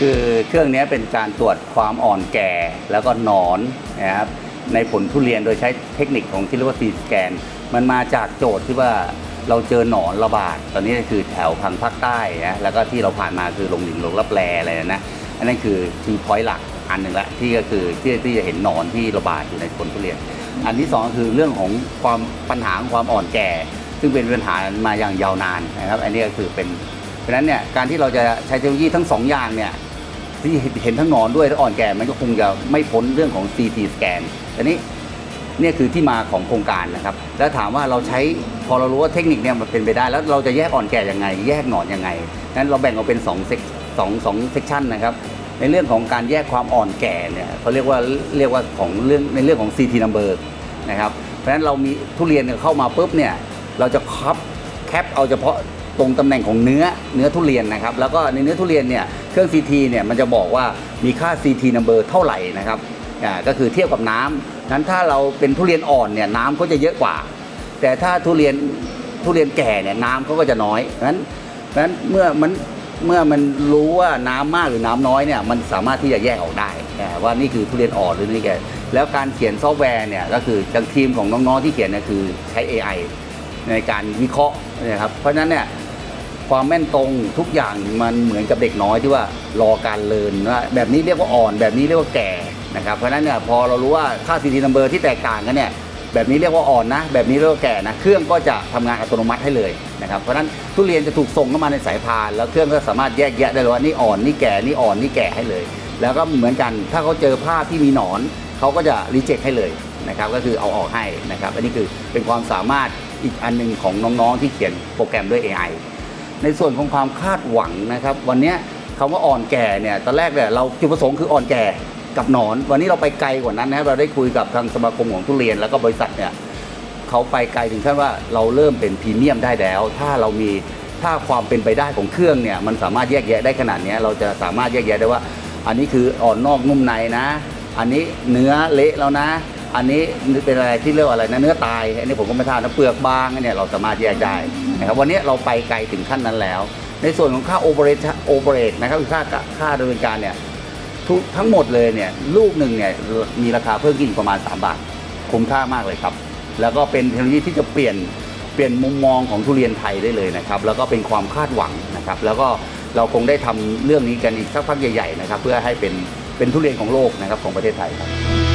คือเครื่องนี้เป็นการตรวจความอ่อนแก่แล้วก็หนอนนะครับในผลทุเรียนโดยใช้เทคนิคของที่เรียกว่าซีสแกน มันมาจากโจทย์ที่ว่าเราเจอหนอนระบาด ตอนนี้คือแถวทางภาคใต้นะแล้วก็ที่เราผ่านมาคือลงหลิงลงรับแลอะไรนะ อันนั้นคือคือพอยต์หลักอันหนึ่งละที่ก็คือที่ที่จะเห็นหนอนที่ระบาดอยู่ในผลทุเรียน อันที่สองคือเรื่องของความปัญหาของความอ่อนแก่ ซึ่งเป็นปัญหามาอย่างยาวนานนะครับ อันนี้ก็คือเป็นเพราะฉะนั้นเนี่ยการที่เราจะใช้เทคโนโลยีทั้งสองอย่างเนี่ย ที่เห็นทั้งหนอนด้วยและอ่อนแก่มันก็คงจะไม่พ้นเรื่องของ CT สแกนอันนี้เนี่ยคือที่มาของโครงการนะครับ แล้วถามว่าเราใช้พอเรารู้ว่าเทคนิคเนี่ยมันเป็นไปได้ แล้วเราจะแยกอ่อนแก่ยังไง แยกหนอนยังไงนั้นเราแบ่งออกเป็น2เซกสองสองเซกชันนะครับในเรื่องของการแยกความอ่อนแก่เนี่ยเขาเรียกว่าเรียกว่าของเรื่องในเรื่องของ CT number นะครับเพราะฉะนั้นเรามีทุเรียนเข้ามาปุ๊บเนี่ยเราจะคับแคปเอาเฉพาะ ตรงตำแหน่งของเนื้อเนื้อทุเรียนนะครับ แล้วก็ในเนื้อทุเรียนเนี่ยเครื่อง CT เนี่ยมันจะบอกว่ามีค่า CT number เท่าไหร่นะครับอ่าก็คือเทียบกับน้ำนั้นถ้าเราเป็นทุเรียนอ่อนเนี่ยน้ำก็จะเยอะกว่า แต่ถ้าทุเรียนทุเรียนแก่เนี่ยน้ำเขาก็จะน้อยนั้นนั้นเมื่อมันเมื่อมันรู้ว่าน้ำมากหรือน้ำน้อยเนี่ยมันสามารถที่จะแยกออกได้อ่าว่านี่คือทุเรียนอ่อนหรือนี่แก่แล้วการเขียนซอฟต์แวร์เนี่ยก็คือทางทีมของน้องๆที่เขียนเนี่ยคือใช้ AI ในการวิเคราะห์นะครับเพราะฉะนั้นเนี่ย ความแม่นตรงทุกอย่างมันเหมือนกับเด็กน้อยที่ว่ารอการเรียนว่าแบบนี้เรียกว่าอ่อนแบบนี้เรียกว่าแก่นะครับเพราะฉะนั้นเนี่ยพอเรารู้ว่าค่า CT number ที่แตกต่างกันเนี่ยแบบนี้เรียกว่าอ่อนนะ แบบนี้เรียกว่าแก่นะ เครื่องก็จะทำงานอัตโนมัติให้เลยนะครับเพราะฉะนั้นทุเรียนจะถูกส่งเข้ามาในสายพาน แล้วเครื่องก็สามารถแยกแยะได้เลยว่านี่อ่อนนี่แก่นี่อ่อนนี่แก่ให้เลย แล้วก็เหมือนกันถ้าเขาเจอภาพที่มีหนอนเขาก็จะรีเจ็คให้เลยนะครับก็คือเอาออกให้นะครับอันนี้คือเป็นความสามารถอีกอันหนึงของน้องๆที่เขียนโปรแกรมด้วย AI ในส่วนของความคาดหวังนะครับ วันนี้คำว่าอ่อนแก่เนี่ยตอนแรกเนี่ยเราจุดประสงค์คืออ่อนแก่กับหนอน วันนี้เราไปไกลกว่านั้นนะครับเราได้คุยกับทางสมาคมของทุเรียนแล้วก็บริษัทเนี่ยเขาไปไกลถึงขั้นว่าเราเริ่มเป็นพรีเมียมได้แล้ว ถ้าเรามีถ้าความเป็นไปได้ของเครื่องเนี่ยมันสามารถแยกแยะได้ขนาดนี้เราจะสามารถแยกแยะได้ว่า อันนี้คืออ่อนนอกนุ่มในนะ อันนี้เนื้อเละแล้วนะ อันนี้เป็นอะไรที่เรียกว่าอะไรนะเนื้อตายอันนี้ผมก็ไม่ทราบนะเปลือกบางเนี่ยเราสามารถแยกได้นะครับวันนี้เราไปไกลถึงขั้นนั้นแล้ว ในส่วนของค่าโอเปอเรทโอเปอเรตนะครับค่าค่าดำเนินการเนี่ยทุกทั้งหมดเลยเนี่ยลูกหนึ่งเนี่ยมีราคาเพิ่มขึ้นประมาณ 3 บาท คุ้มค่ามากเลยครับ แล้วก็เป็นเทคโนโลยีที่จะเปลี่ยนเปลี่ยนมุมมองของทุเรียนไทยได้เลยนะครับแล้วก็เป็นความคาดหวังนะครับ แล้วก็เราคงได้ทำเรื่องนี้กันอีกสักพักใหญ่ๆนะครับเพื่อให้เป็นเป็นทุเรียนของโลกนะครับของประเทศไทยครับ